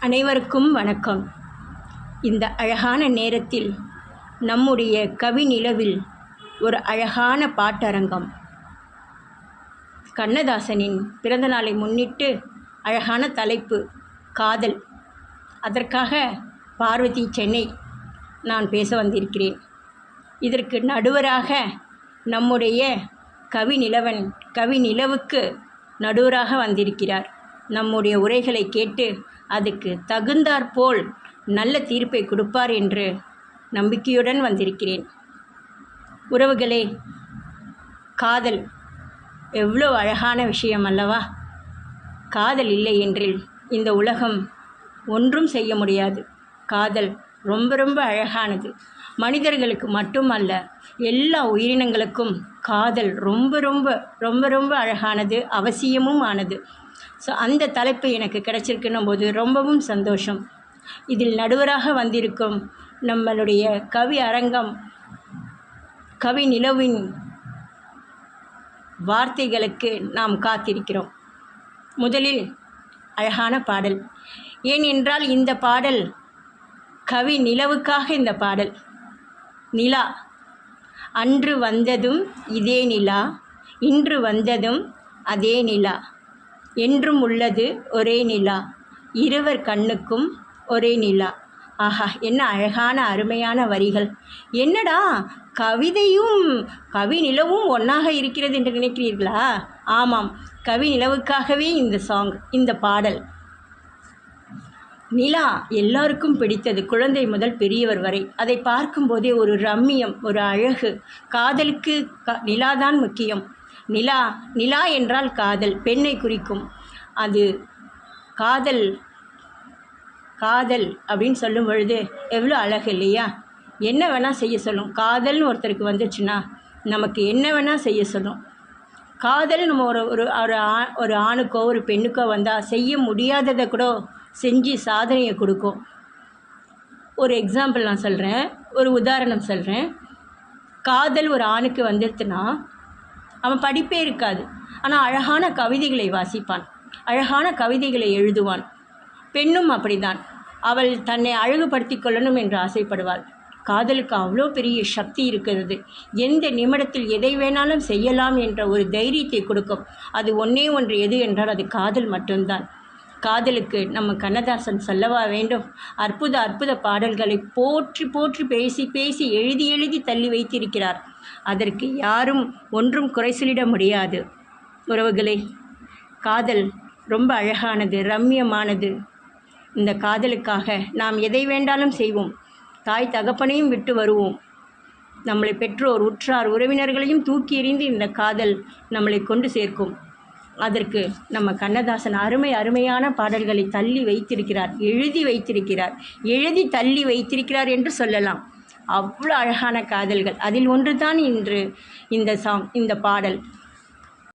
அனைவருக்கும் வணக்கம். இந்த அழகான நேரத்தில் நம்முடைய கவி நிலவில் ஒரு அழகான பாட்டரங்கம். கண்ணதாசனின் பிறந்தநாளை முன்னிட்டு அழகான தலைப்பு காதல். அதற்காக பார்வதி சென்னை நான் பேச வந்திருக்கிறேன். இதற்கு நடுவராக நம்முடைய கவி நிலவன் கவி நிலவுக்கு நடுவராக வந்திருக்கிறார். நம்முடைய உரைகளை கேட்டு அதுக்கு தகுந்தாற்போல் நல்ல தீர்ப்பை கொடுப்பார் என்று நம்பிக்கையுடன் வந்திருக்கிறேன். உறவுகளே காதல் எவ்வளோ அழகான விஷயம் அல்லவா? காதல் இல்லை என்றில் இந்த உலகம் ஒன்றும் செய்ய முடியாது. காதல் ரொம்ப ரொம்ப அழகானது. மனிதர்களுக்கு மட்டுமல்ல எல்லா உயிரினங்களுக்கும் காதல் ரொம்ப ரொம்ப ரொம்ப ரொம்ப அழகானது அவசியமும் ஆனது. ஸோ அந்த தலைப்பு எனக்கு கிடைச்சிருக்குன்னும் போது ரொம்பவும் சந்தோஷம். இதில் நடுவராக வந்திருக்கும் நம்மளுடைய கவி அரங்கம் கவி நிலவின் வார்த்தைகளுக்கு நாம் காத்திருக்கிறோம். முதலில் அழகான பாடல். ஏனென்றால் இந்த பாடல் கவி நிலவுக்காக இந்த பாடல். நிலா அன்று வந்ததும் இதே நிலா இன்று வந்ததும் அதே நிலா. என்றும் உள்ளது ஒரே நிலா. இருவர் கண்ணுக்கும் ஒரே நிலா. ஆஹா என்ன அழகான அருமையான வரிகள். என்னடா கவிதையும் கவி நிலவும் ஒன்றாக இருக்கிறது என்று நினைக்கிறீர்களா? ஆமாம் கவி நிலவுக்காகவே இந்த சாங் இந்த பாடல். நிலா எல்லாருக்கும் பிடித்தது குழந்தை முதல் பெரியவர் வரை. அதை பார்க்கும்போதே ஒரு ரம்மியம் ஒரு அழகு. காதலுக்கு க நிலாதான் முக்கியம். நிலா நிலா என்றால் காதல் பெண்ணை குறிக்கும். அது காதல் காதல் அப்படின்னு சொல்லும் பொழுது எவ்வளோ அழகு இல்லையா? என்ன வேணால் செய்ய சொல்லும். காதல்னு ஒருத்தருக்கு வந்துச்சுன்னா நமக்கு என்ன வேணால் செய்ய சொல்லும். காதல் நம்ம ஒரு ஒரு ஒரு ஆ ஒரு ஆணுக்கோ ஒரு பெண்ணுக்கோ வந்தால் செய்ய முடியாததை கூட செஞ்சு சாதனையை கொடுக்கும். ஒரு எக்ஸாம்பிள் நான் சொல்கிறேன் ஒரு உதாரணம் சொல்கிறேன் காதல் ஒரு ஆணுக்கு வந்துடுத்துன்னா அவன் படிப்பே இருக்காது. ஆனால் அழகான கவிதைகளை வாசிப்பான். அழகான கவிதைகளை எழுதுவான். பெண்ணும் அப்படிதான் அவள் தன்னை அழகுபடுத்தி கொள்ளணும் என்று ஆசைப்படுவாள். காதலுக்கு அவ்வளோ பெரிய சக்தி இருக்கிறது. எந்த நிமிடத்தில் எதை வேணாலும் செய்யலாம் என்ற ஒரு தைரியத்தை கொடுக்கும். அது ஒன்றே ஒன்று எது என்றால் அது காதல் மட்டும்தான். காதலுக்கு நம்ம கண்ணதாசன் சொல்லவா வேண்டும்? அற்புத அற்புத பாடல்களை போற்றி போற்றி பேசி பேசி எழுதி எழுதி தள்ளி வைத்திருக்கிறார். அதற்கு யாரும் ஒன்றும் குறை சொல்லிட முடியாது. உறவுகளே காதல் ரொம்ப அழகானது ரம்மியமானது. இந்த காதலுக்காக நாம் எதை வேண்டாலும் செய்வோம். தாய் தகப்பனையும் விட்டு வருவோம். நம்மளை பெற்றோர் உற்றார் உறவினர்களையும் தூக்கி எறிந்து இந்த காதல் நம்மளை கொண்டு சேர்க்கும். அதற்கு நம்ம கண்ணதாசன் அருமை அருமையான பாடல்களை தள்ளி வைத்திருக்கிறார் எழுதி வைத்திருக்கிறார். எழுதி தள்ளி வைத்திருக்கிறார் என்று சொல்லலாம். அவ்வளோ அழகான காதல்கள். அதில் ஒன்று தான் இன்று இந்த சாங் இந்த பாடல்.